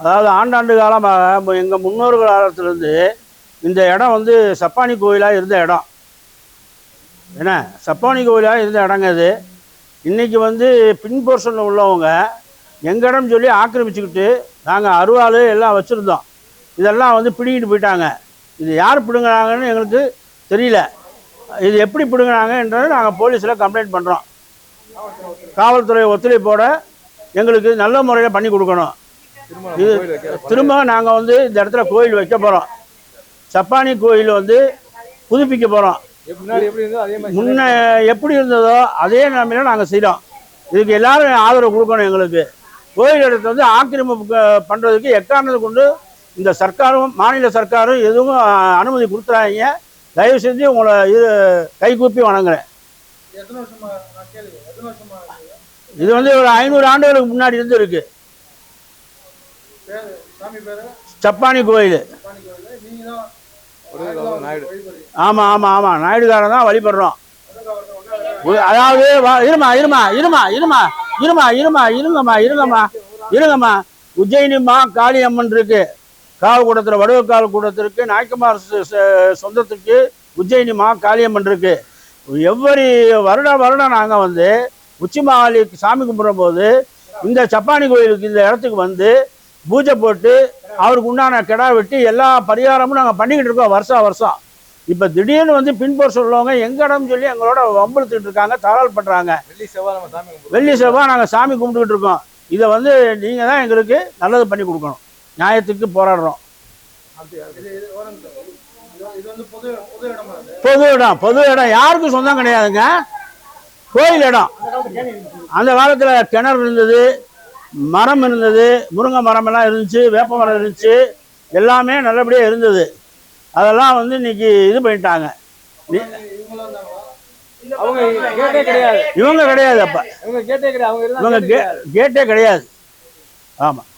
அதாவது ஆண்டாண்டு காலமாக எங்கள் முன்னோர்கள் காலத்துலேருந்து இந்த இடம் வந்து சப்பானி கோயிலாக இருந்த இடம். என்ன? சப்பானி கோயிலாக இருந்த இடங்க இது இன்றைக்கி வந்து பின் போர்ஷனில் உள்ளவங்க எங்கடம் சொல்லி ஆக்கிரமிச்சுக்கிட்டு நாங்கள் அருவாள் எல்லாம் வச்சுருந்தோம். இதெல்லாம் வந்து பிடிங்கிட்டு போயிட்டாங்க. இது யார் பிடுங்கினாங்கன்னு எங்களுக்கு தெரியல. இது எப்படி பிடுங்கினாங்கன்றதை நாங்கள் போலீஸில் கம்ப்ளைண்ட் பண்ணுறோம் காவல்துறை ஒத்துழைப்போட எங்களுக்கு நல்ல முறையில் பண்ணி கொடுக்கணும். திரும்ப இது திரும்ப நாங்கள் வந்து இந்த இடத்துல கோயில் வைக்க போகிறோம் சப்பானி கோயில் வந்து புதுப்பிக்க போகிறோம் முன்ன எப்படி இருந்ததோ அதே நிலைமையில நாங்கள் செய்கிறோம் இதுக்கு எல்லாரும் ஆதரவு கொடுக்கணும் எங்களுக்கு. கோயில் இடத்தை வந்து ஆக்கிரமிப்பு க- பண்றதுக்கு எக்காரணத்தை கொண்டு இந்த சர்க்காரும் மாநில சர்க்காரும் எதுவும் அனுமதி கொடுத்துறாங்க தயவு செஞ்சு உங்களை இது கைகூப்பி வணங்குறேன். இது வந்து ஒரு ஐநூறு ஆண்டுகளுக்கு முன்னாடி இருந்து இருக்கு பேரு சாமி பேரு? சப்பானி கோயில். நீங்க ஆமாம் ஆமாம் ஆமாம் நாயுடுகாரன் தான் வழிபடுறோம். அதாவது இருமா இருமா இருமா இருமா இருமா இருமா இருங்கம்மா இருங்கம்மா இருங்கம்மா. உஜ்ஜயினிமா காளி அம்மன் இருக்கு. காவு கூடத்தில் வடுவக்கால் கூடத்திற்கு நாயக்கமார் சொந்தத்துக்கு உஜ்ஜயினிமா காளியம்மன் இருக்கு. எவ்வரி வருடம் வருடம் நாங்கள் வந்து உச்சி மாகாளி சாமி கும்பிடும் போது இந்த சப்பானி கோயிலுக்கு இந்த இடத்துக்கு வந்து பூஜை போட்டு அவருக்கு உண்டான கிடா வெட்டி எல்லா பரிகாரமும் நாங்கள் பண்ணிக்கிட்டு இருக்கோம் வருஷம் வருஷம். இப்போ திடீர்னு வந்து பின்போர் சொல்லுவாங்க எங்க இடம்னு சொல்லி எங்களோட வம்புழுத்துட்டு இருக்காங்க தகவல் பண்ணுறாங்க வெள்ளி செவ்வாய் நாங்கள் சாமி கும்பிட்டுக்கிட்டு இருக்கோம். இதை வந்து நீங்கள் தான் எங்களுக்கு நல்லது பண்ணி கொடுக்கணும். நியாயத்துக்கு போராடுறோம். பொது இடம் பொது இடம் யாருக்கும் சொந்தம் கிடையாதுங்க. கோயில் இடம். அந்த காலத்தில் கிணறு இருந்தது மரம் இருந்தது முருங்கை மரம் எல்லாம் இருந்துச்சு வேப்ப மரம் இருந்துச்சு எல்லாமே நல்லபடியாக இருந்தது. அதெல்லாம் வந்து இன்னைக்கு இது பண்ணிட்டாங்க. இவங்க கிடையாது அப்போ. இவங்க கேட்டே கிடையாது. ஆமாம்